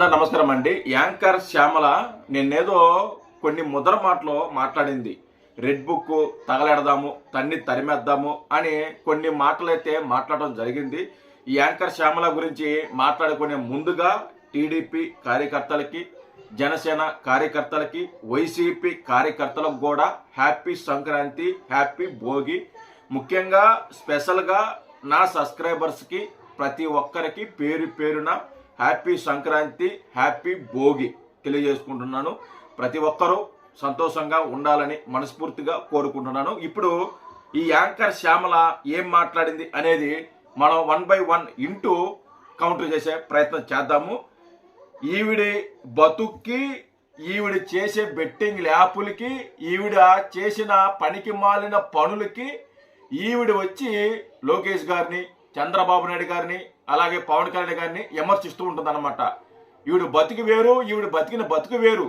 అందరు నమస్కారం అండి. యాంకర్ శ్యామల నిన్నేదో కొన్ని ముద్ర మాటలు మాట్లాడింది. రెడ్ బుక్ తగలెడదాము తన్ని తరిమేద్దాము అని కొన్ని మాటలైతే మాట్లాడడం జరిగింది. ఈ యాంకర్ శ్యామల గురించి మాట్లాడుకునే ముందుగా టీడీపీ కార్యకర్తలకి జనసేన కార్యకర్తలకి వైసీపీ కార్యకర్తలకు కూడా హ్యాపీ సంక్రాంతి హ్యాపీ భోగి. ముఖ్యంగా స్పెషల్గా నా సబ్స్క్రైబర్స్కి ప్రతి ఒక్కరికి పేరు పేరున హ్యాపీ సంక్రాంతి హ్యాపీ భోగి తెలియజేసుకుంటున్నాను. ప్రతి ఒక్కరూ సంతోషంగా ఉండాలని మనస్ఫూర్తిగా కోరుకుంటున్నాను. ఇప్పుడు ఈ యాంకర్ శ్యామల ఏం మాట్లాడింది అనేది మనం one by one into counter చేసే ప్రయత్నం చేద్దాము. ఈవిడి బతుక్కి ఈవిడ చేసే బెట్టింగ్ ల్యాపులకి ఈవిడ చేసిన పనికి మాలిన పనులకి ఈవిడ వచ్చి లోకేష్ గారిని చంద్రబాబు నాయుడు గారిని అలాగే పవన్ కళ్యాణ్ గారిని విమర్శిస్తూ ఉంటుందన్నమాట. ఈవిడ బతికి వేరు ఈవిడ బతికిన బతుకు వేరు.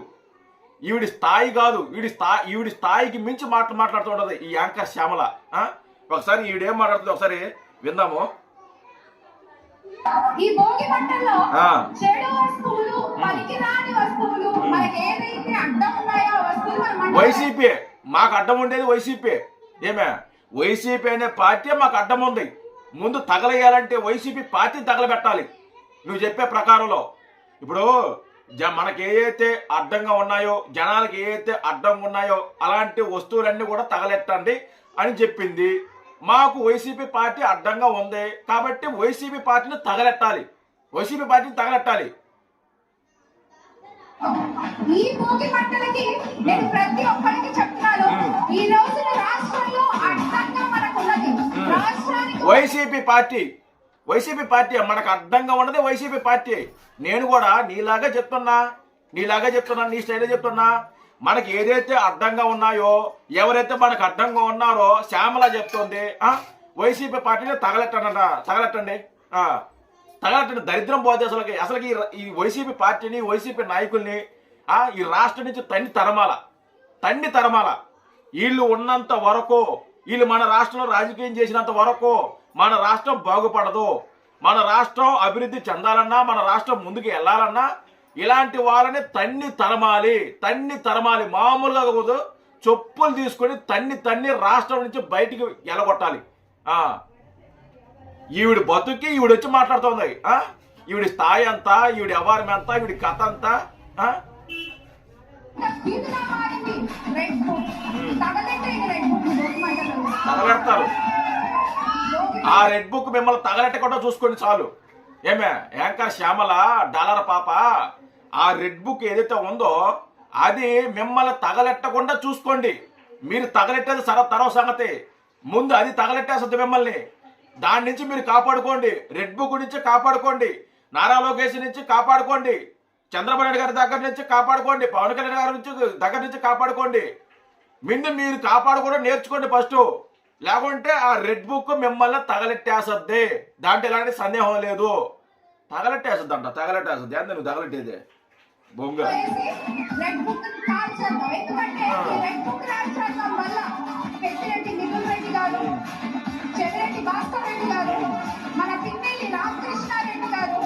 ఈవిడి స్థాయి కాదు ఈవిడి స్థాయి ఈవిడి స్థాయికి మించి మాటలు మాట్లాడుతూ ఉంటది ఈ యాంకర్ శ్యామల? ఒకసారి ఈవిడేం మాట్లాడుతుంది ఒకసారి విందాము. ఈ భోగి మంటల్లో ఆ. చెడు వస్తువులు పనికిరాని వస్తువులు మనకి ఏదైతే అడ్డం ఉన్నాయో ఆ వస్తువులు మనం మంటలో వైసీపీ మాకు అడ్డం ఉండేది వైసీపీ ఏమే? వైసీపీ అనే పార్టీ మాకు అడ్డం ఉంది. ముందు తగలేయాలంటే వైసీపీ పార్టీని తగలబెట్టాలి. నువ్వు చెప్పే ప్రకారంలో. ఇప్పుడు జ మనకి ఏవైతే అడ్డంగా ఉన్నాయో జనాలకి ఏవైతే అడ్డంగా ఉన్నాయో అలాంటి వస్తువులన్నీ కూడా తగలెట్టండి అని చెప్పింది. మాకు వైసీపీ పార్టీ అడ్డంగా ఉంది కాబట్టి వైసీపీ పార్టీని తగలెట్టాలి. వైసీపీ పార్టీని తగలెట్టాలి. ఈ భోగి నేను ప్రతి ఒక్కరికి చెప్తున్నాను. ఈ రోజున రాష్ట్రంలో వైసీపీ పార్టీ. వైసీపీ పార్టీ మనకు అర్థంగా ఉన్నది వైసీపీ పార్టీ. నేను కూడా నీలాగా చెప్తున్నా నీలాగా చెప్తున్నా నీ స్టైల్లో చెప్తున్నా. మనకి ఏదైతే అర్థంగా ఉన్నాయో ఎవరైతే మనకు అర్థంగా ఉన్నారో శ్యామల చెప్తుంది వైసీపీ పార్టీని తగలెట్టండి తగలెట్టండి తగలెట్టండి దరిద్రం పోతే అసలుకి అసలుకి ఈ ఈ వైసీపీ పార్టీని వైసీపీ నాయకుల్ని ఈ రాష్ట్రం నుంచి తన్ని తరమాల తన్ని తరమాల. వీళ్ళు ఉన్నంత వరకు వీళ్ళు మన రాష్ట్రంలో రాజకీయం చేసినంత వరకు మన రాష్ట్రం బాగుపడదు. మన రాష్ట్రం అభివృద్ధి చెందాలన్నా మన రాష్ట్రం ముందుకు వెళ్ళాలన్నా ఇలాంటి వాళ్ళని తన్ని తరమాలి తన్ని తరమాలి. మామూలుగా కాదు చెప్పులు తీసుకొని తన్ని తన్ని రాష్ట్రం నుంచి బయటికి ఎలగొట్టాలి ఆ. ఈవిడి బతుకి ఈవిడ వచ్చి మాట్లాడుతోంది. ఆ? ఈవిడి స్థాయి అంతా ఈవిడి వ్యవహారం ఎంత ఈవిడి కథ అంతా రెడ్ బుక్ రెడ్ తగలెడతారు. ఆ రెడ్ బుక్ మిమ్మల్ని తగలెట్టకుండా చూసుకోండి చాలు. ఏమే యాంకర్ శ్యామల డాలర్ పాప? ఆ రెడ్ బుక్ ఏదైతే ఉందో అది మిమ్మల్ని తగలెట్టకుండా చూసుకోండి. మీరు తగలెట్టేది సర తరవ సంగతి. ముందు అది తగలెట్టేస్తుంది మిమ్మల్ని. దాని నుంచి మీరు కాపాడుకోండి. రెడ్ బుక్ నుంచి కాపాడుకోండి. నారా లోకేష్ నుంచి కాపాడుకోండి. చంద్రబాబు నాయుడు గారి దగ్గర నుంచి కాపాడుకోండి. పవన్ కళ్యాణ్ గారి నుంచి దగ్గర నుంచి కాపాడుకోండి. మిందు మీరు కాపాడుకోవడం నేర్చుకోండి ఫస్ట్. లేకుంటే ఆ రెడ్ బుక్ మిమ్మల్ని తగలెట్టేసద్ది. దాంట్లో ఎలాంటి సందేహం లేదు. తగలెట్టేసద్ది అంట తగలెట్టేసద్ది. అంత నువ్వు తగలెట్టేది? బొంగ. మన పిన్నెల్లి రామకృష్ణారెడ్డి గారు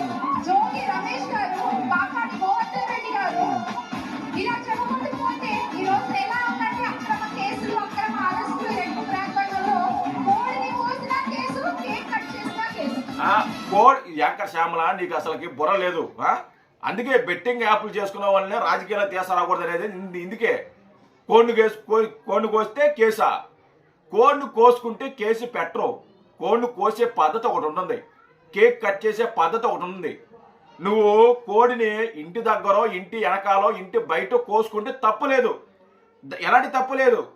జోగి రమేష్ గారు కోడ్ యాంకర్ శ్యామల నీకు అసలుకి బుర్ర లేదు అందుకే బెట్టింగ్ యాప్లు చేసుకున్న వాళ్ళని రాజకీయాలు తీసుకురాకూడదు అనేది ఇందుకే. కోడిని కేసు కో- కోడిని కోస్తే కేసా. కోడిని కోసుకుంటే కేసు పెట్టరు. కోడిని కోసే పద్ధతి ఒకటి ఉంటుంది. కేక్ కట్ చేసే పద్ధతి ఒకటి ఉంది నువ్వు కోడిని ఇంటి దగ్గర ఇంటి వెనకాలో ఇంటి బయట కోసుకుంటే తప్పలేదు ఎలాంటి తప్పులేదు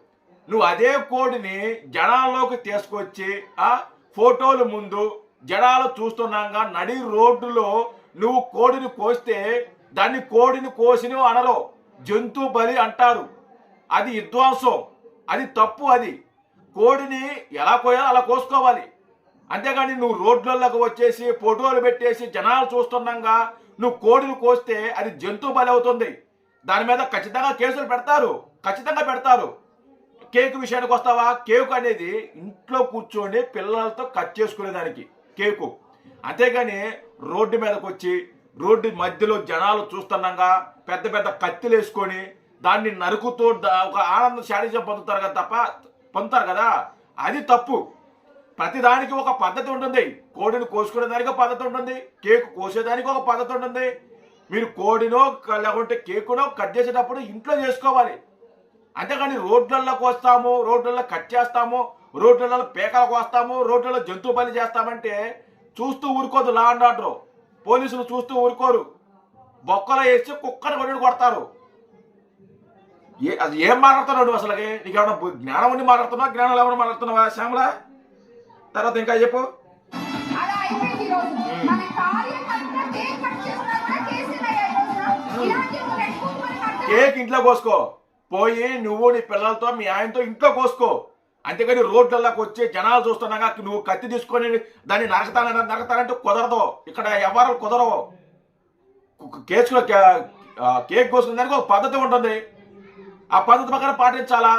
నువ్వు అదే కోడిని జనాల్లోకి తీసుకొచ్చి ఆ ఫోటోలు ముందు జడాలు చూస్తున్నాగా నడి రోడ్డులో నువ్వు కోడిని కోస్తే దాన్ని కోడిని కోసిన అనరు జంతు బలి అంటారు. అది విధ్వంసం అది తప్పు అది. కోడిని ఎలా కోయాలో అలా కోసుకోవాలి. అంతేగాని నువ్వు రోడ్లలోకి వచ్చేసి ఫోటోలు పెట్టేసి జనాలు చూస్తుండగా నువ్వు కోడిని కోస్తే అది జంతు బలి అవుతుంది. దాని మీద ఖచ్చితంగా కేసులు పెడతారు ఖచ్చితంగా పెడతారు. కేక్ విషయానికి వస్తావా? కేక్ అనేది ఇంట్లో కూర్చొని పిల్లలతో కట్ చేసుకునేదానికి. కేకు. అంతేగాని రోడ్డు మీదకి వచ్చి రోడ్డు మధ్యలో జనాలు చూస్తుండగా పెద్ద పెద్ద కత్తిలు వేసుకొని దాన్ని నరుకుతూ ఒక ఆనందం శారీజం పొందుతారు కదా తప్ప పొందుతారు కదా? అది తప్పు. ప్రతిదానికి ఒక పద్ధతి ఉంటుంది. కోడిని కోసుకునే దానికి ఒక పద్ధతి ఉంటుంది. కేక్ కోసేదానికి ఒక పద్ధతి ఉంటుంది. మీరు కోడినో లేకుంటే కేకునో కట్ చేసేటప్పుడు ఇంట్లో చేసుకోవాలి. అంతేగాని రోడ్లలోకి వస్తాము రోడ్లలో కట్ చేస్తాము రోడ్లలో పేకలకు వస్తాము రోడ్లలో జంతు బలి చేస్తామంటే చూస్తూ ఊరుకోదు లా అండ్ ఆర్డర్ పోలీసులు చూస్తూ ఊరుకోరు. బొక్కలు వేసి కుక్కని కొట్టి కొడతారు. ఏ అది ఏం మాట్లాడుతున్నావు నువ్వు అసలు నీకేమైనా బు- జ్ఞానం ఉండి మాట్లాడుతున్నావా? జ్ఞానం లేకుండా మాట్లాడుతున్నావా శ్యామల? తర్వాత ఇంకా చెప్పు. కేక్ ఇంట్లో కోసుకో. పోయి నువ్వు నీ పిల్లలతో మీ ఆయనతో ఇంట్లో కోసుకో. అంతేగాని రోడ్లలోకి వచ్చి జనాలు చూస్తున్నాగా నువ్వు కత్తి తీసుకొని దాన్ని నరకతాన నరకతానంటే కుదరదు. ఇక్కడ ఎవరు కుదరవు. కేసులో కేక్ కోసుకునే దానికి ఒక పద్ధతి ఉంటుంది. ఆ పద్ధతి ప్రకారం పాటించాలా?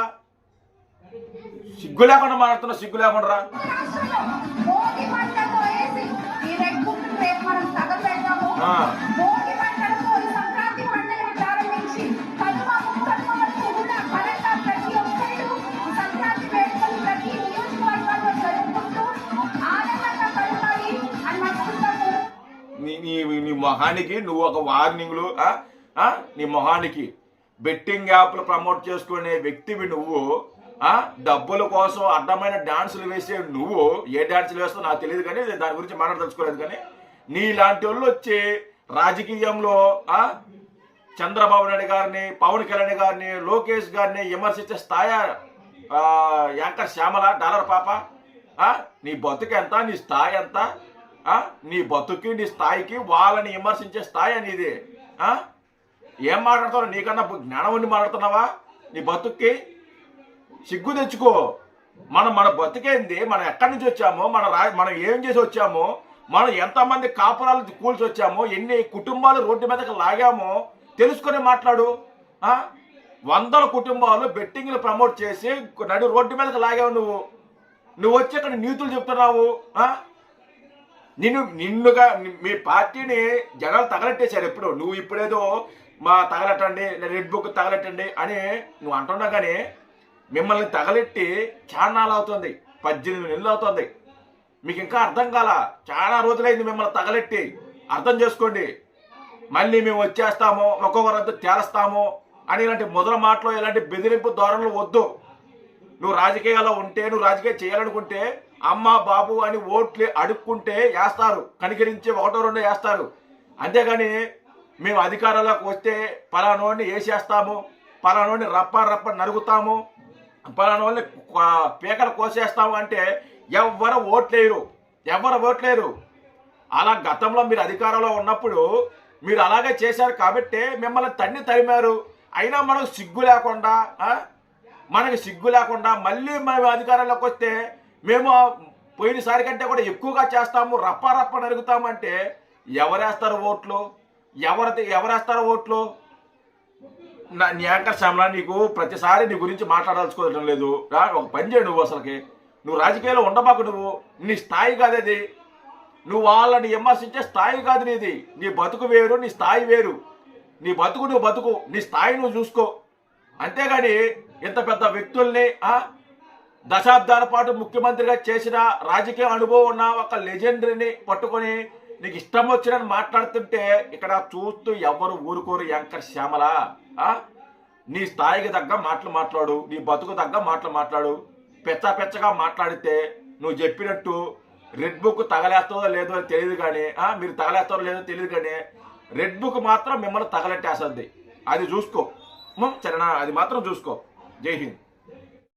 సిగ్గు లేకుండా మాట్లాడుతున్నా సిగ్గు లేకుండా రా. మొహానికి నువ్వు ఒక వార్నింగ్లు నీ మొహానికి. బెట్టింగ్ యాప్లు ప్రమోట్ చేసుకునే వ్యక్తివి నువ్వు డబ్బుల కోసం అడ్డమైన డాన్సులు వేసే నువ్వు. ఏ డాన్సులు వేస్తావు నాకు తెలియదు కానీ దాని గురించి మాట్లాడదలుచుకోలేదు కానీ నీలాంటి వాళ్ళు వచ్చి రాజకీయంలో ఆ చంద్రబాబు నాయుడు గారిని పవన్ కళ్యాణ్ గారిని లోకేష్ గారిని విమర్శించే స్థాయి యాంకర్ శ్యామల డాలర్ పాప నీ బతుకు ఎంత నీ స్థాయి ఎంత నీ బతుకి నీ స్థాయికి వాళ్ళని విమర్శించే స్థాయి అనేది ఏం మాట్లాడుతున్నావు నీకన్నా జ్ఞానం ఉండి మాట్లాడుతున్నావా? నీ బతుక్కి సిగ్గు తెచ్చుకో. మనం మన బతికేంది? మనం ఎక్కడి నుంచి వచ్చామో? మన రా మనం ఏం చేసి వచ్చామో? మనం ఎంతమంది కాపురాలు కూల్చి వచ్చామో? ఎన్ని కుటుంబాలు రోడ్డు మీదకి లాగామో? తెలుసుకొని మాట్లాడు. వందల కుటుంబాలు బెట్టింగ్లు ప్రమోట్ చేసి నడు రోడ్డు మీదకి లాగావు నువ్వు. నువ్వు వచ్చి అక్కడ నీతులు చెప్తున్నావు. ఆ? నిన్ను నిన్నుగా మీ పార్టీని జనాలు తగలెట్టేశారు ఎప్పుడు. నువ్వు ఇప్పుడేదో మా తగలెట్టండి రెడ్ బుక్ తగలెట్టండి అని నువ్వు అంటున్నా కానీ మిమ్మల్ని తగలెట్టి చాలా అవుతుంది. పద్దెనిమిది నెలలు అవుతుంది. మీకు ఇంకా అర్థం కాల. చాలా రోజులైంది మిమ్మల్ని తగలెట్టి. అర్థం చేసుకోండి. మళ్ళీ మేము వచ్చేస్తాము ఒక్కొక్కరంతా తేలుస్తాము అని ఇలాంటి మొదల మాటలు ఇలాంటి బెదిరింపు ధోరణులు వద్దు. నువ్వు రాజకీయాల్లో ఉంటే నువ్వు రాజకీయం చేయాలనుకుంటే అమ్మ బాబు అని ఓట్లు అడుక్కుంటే వేస్తారు. కనికరించి ఒకటో రెండో వేస్తారు. అంతేగాని మేము అధికారంలోకి వస్తే పలానోడిని వేసేస్తాము పలానోడిని రప్ప రప్ప నరుగుతాము పలానోడిని పీకలు కోసేస్తాము అంటే ఎవ్వరు ఓట్లేరు ఎవ్వరు ఓట్లేరు అలా గతంలో మీరు అధికారంలో ఉన్నప్పుడు మీరు అలాగే చేశారు కాబట్టి మిమ్మల్ని తన్ని తరిమారు. అయినా మనకు సిగ్గు లేకుండా మనకి సిగ్గు లేకుండా మళ్ళీ మేము అధికారంలోకి వస్తే మేము పోయినసారి కంటే కూడా ఎక్కువగా చేస్తాము రప్ప రప్ప నరుగుతాము అంటే ఎవరేస్తారు ఓట్లు? ఎవరి ఎవరేస్తారు ఓట్లు? నా నీ యాంకర్ శ్యామల నీకు ప్రతిసారి నీ గురించి మాట్లాడాల్సుకోవడం లేదు. ఒక పని చేయి నువ్వు అసలుకి. నువ్వు రాజకీయాల్లో ఉండబాకు నువ్వు. నీ స్థాయి కాదది నువ్వు వాళ్ళని విమర్శించే స్థాయి కాదు నీది. నీ బతుకు వేరు నీ స్థాయి వేరు. నీ బతుకు నువ్వు బతుకు. నీ స్థాయి నువ్వు చూసుకో. అంతేగాని ఇంత పెద్ద వ్యక్తుల్ని ఆ, దశాబ్దాల పాటు ముఖ్యమంత్రిగా చేసిన రాజకీయ అనుభవం ఉన్న ఒక లెజెండరీని పట్టుకొని నీకు ఇష్టం వచ్చినని మాట్లాడుతుంటే ఇక్కడ చూస్తూ ఎవరు ఊరుకోరు యాంకర్ శ్యామల. ఆ? నీ స్థాయికి తగ్గ మాటలు మాట్లాడు నీ బతుకు తగ్గ మాటలు మాట్లాడు. పెచ్చ పెచ్చగా మాట్లాడితే నువ్వు చెప్పినట్టు రెడ్ బుక్ తగలేస్తుందో లేదో తెలియదు కానీ మీరు తగలేస్తారో లేదో తెలియదు కానీ రెడ్ బుక్ మాత్రం మిమ్మల్ని తగలెట్టేస్తుంది. అది చూసుకో. చరణ. అది మాత్రం చూసుకో. జై హింద్.